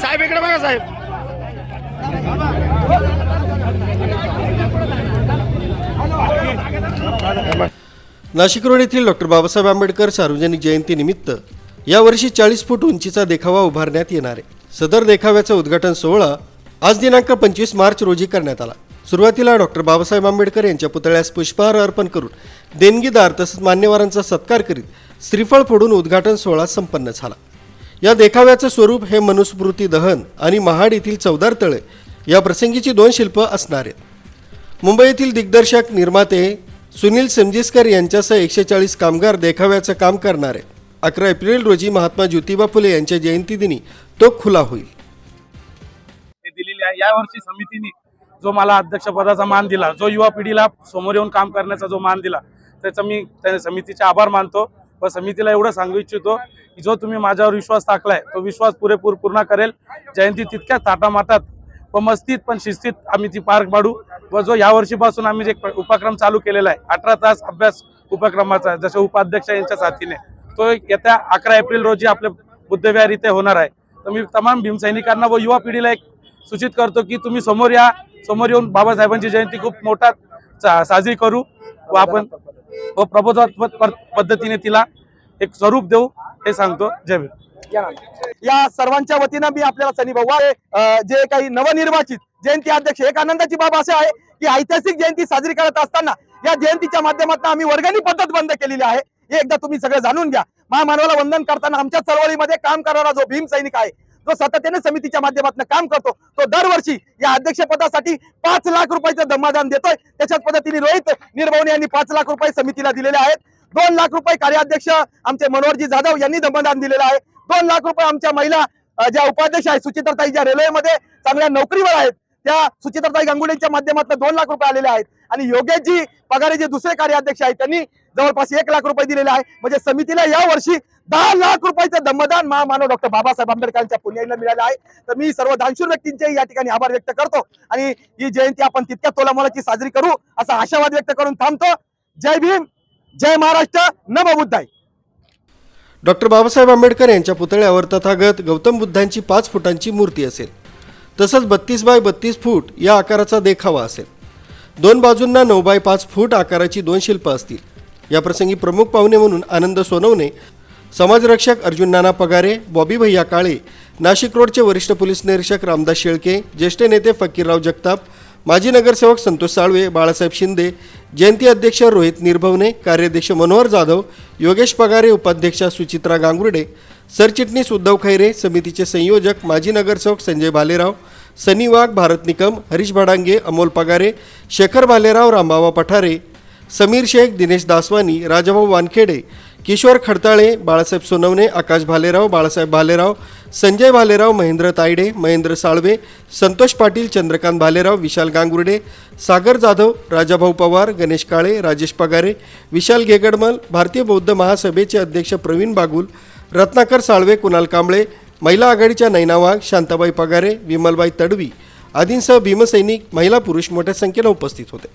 साहेब इकडे बघा साहेब. नाशिक रोड येथील डॉक्टर बाबासाहेब आंबेडकर सार्वजनिक जयंतीनिमित्त यावर्षी चाळीस फूट उंचीचा देखावा उभारण्यात येणार आहे. सदर देखाव्याचा उद्घाटन सोहळा आज दिनांक पंचवीस मार्च रोजी करण्यात आला. सुरुवातीला डॉक्टर बाबासाहेब आंबेडकर यांच्या पुतळ्यास पुष्पहार अर्पण करून देणगीदार तसंच मान्यवरांचा सत्कार करीत श्रीफळ फोडून उद्घाटन सोहळा संपन्न झाला. या देखाव्याचं स्वरूप हे मनुस्मृती दहन आणि महाड येथील चौदार तळे या प्रसंगीची दोन शिल्प असणार आहेत. मुंबईतील दिग्दर्शक निर्माते सुनील समजिस्कर यांच्यासह एकशे चाळीस कामगार देखाव्याचं काम करणारे अकरा एप्रिल रोजी महात्मा ज्योतिबा फुले यांच्या जयंतीदिनी तो खुला होईल. हे दिलेली आहे. यावर्षी समितीने जो मला अध्यक्षपदाचा मान दिला जो युवा पिढीला समोर येऊन काम करण्याचा जो मान दिला त्याचा मी त्या समितीचे आभार मानतो व समितीला एवढं सांगू इच्छितो की जो तुम्ही माझ्यावर विश्वास टाकलाय तो विश्वास पुरेपूर पूर्ण करेल. जयंती तितक्याच ताटामाटात व मस्तीत पण शिस्तीत आम्ही ती पार पाडू व जो या वर्षीपासून आम्ही जे उपक्रम चालू केलेला आहे अठरा तास अभ्यास उपक्रमाचा जसे उपाध्यक्ष यांच्या साथीने तो येत्या अकरा एप्रिल रोजी आपल्या बुद्धविहार इथे होणार आहे. तर मी तमाम भीमसैनिकांना व युवा पिढीला एक सूचित करतो की तुम्ही समोर या. समोर येऊन बाबासाहेबांची जयंती खूप मोठा साजरी करू. व आपण व प्रबोधात्मक पद्धतीने तिला एक स्वरूप देऊ हे सांगतो. जय भीम. या सर्वांच्या वतीनं मी आपल्याला सनी भाऊ जे काही नवनिर्वाचित जयंती अध्यक्ष एक आनंदाची बाब असे आहे की ऐतिहासिक जयंती साजरी करत असताना या जयंतीच्या माध्यमातून आम्ही वर्गणी पद्धत बंद केलेली आहे. हे एकदा तुम्ही सगळं जाणून घ्या. महामानवाला वंदन करताना आमच्या चळवळीमध्ये काम करणारा जो भीम सैनिक आहे जो सातत्याने समितीच्या माध्यमातून काम करतो तो दरवर्षी या अध्यक्षपदासाठी पाच लाख रुपयाचं दमादान देतोय. त्याच्याच पद्धतीने रोहित निर्भवणे यांनी पाच लाख रुपये समितीला दिलेले आहेत. दोन लाख रुपये कार्याध्यक्ष आमचे मनोहरजी जाधव यांनी दमदान दिलेलं आहे. दोन लाख रुपये आमच्या महिला ज्या उपाध्यक्ष आहेत सुचित्रताई ज्या रेल्वेमध्ये चांगल्या नोकरीवर आहेत त्या सुचित्रताई गांगुलींच्या माध्यमातून दोन लाख रुपये आलेले आहेत. आणि योगेशजी पगारे जे दुसरे कार्याध्यक्ष आहेत त्यांनी जवळपास एक लाख रुपये दिलेले आहे. म्हणजे समितीला या वर्षी दहा लाख रुपयाचं दमदान महामानव डॉक्टर बाबासाहेब आंबेडकरांच्या पुण्याला मिळालं आहे. तर मी सर्व दानशूर व्यक्तींचे या ठिकाणी आभार व्यक्त करतो. आणि ही जयंती आपण तितक्या तोलामोलाची साजरी करू असा आशावाद व्यक्त करून थांबतो. जय भीम जय महाराष्ट्र नम बुद्धाय डॉक्टर बाबासाहेब आंबेडकर यांच्या पुतळ्यावर तथागत गौतम बुद्धांची पाच फुटांची मूर्ती असेल. तसंच बत्तीस बाय बत्तीस फूट या आकाराचा देखावा असेल. दोन बाजूंना नऊ बाय पाच फूट आकाराची दोन शिल्प असतील. याप्रसंगी प्रमुख पाहुणे म्हणून आनंद सोनवणे समाजरक्षक अर्जुन नाना पगारे बॉबी भैया काळे नाशिक रोडचे वरिष्ठ पोलीस निरीक्षक रामदास शेळके ज्येष्ठ नेते फकीरराव जगताप माजी नगरसेवक संतोष साळवे बाळासाहेब शिंदे जयंती अध्यक्ष रोहित निर्भवने कार्याध्यक्ष मनोहर जाधव योगेश पगारे उपाध्यक्षा सुचित्रा गांगुर्डे सरचिटणीस उद्धव खैरे समितीचे संयोजक माजी नगरसेवक संजय भालेराव सनी वाघ भारत निकम हरीश भडांगे अमोल पगारे शेखर भालेराव रामबाबा पठारे समीर शेख दिनेश दासवानी राजाभाऊ वानखेडे किशोर खडताळे बाळासाहेब सोनवणे आकाश भालेराव बाळासाहेब भालेराव संजय भालेराव महेंद्र तायडे महेंद्र साळवे संतोष पाटील चंद्रकांत भालेराव विशाल गांगुर्डे सागर जाधव राजाभाऊ पवार गणेश काळे राजेश पगारे विशाल घेगडमल भारतीय बौद्ध महासभेचे अध्यक्ष प्रवीण बागुल रत्नाकर साळवे कुणाल कांबळे महिला आघाडीच्या नैना वाघ शांताबाई पगारे विमलबाई तडवी आदींसह भीमसैनिक महिला पुरुष मोठ्या संख्येनं उपस्थित होते.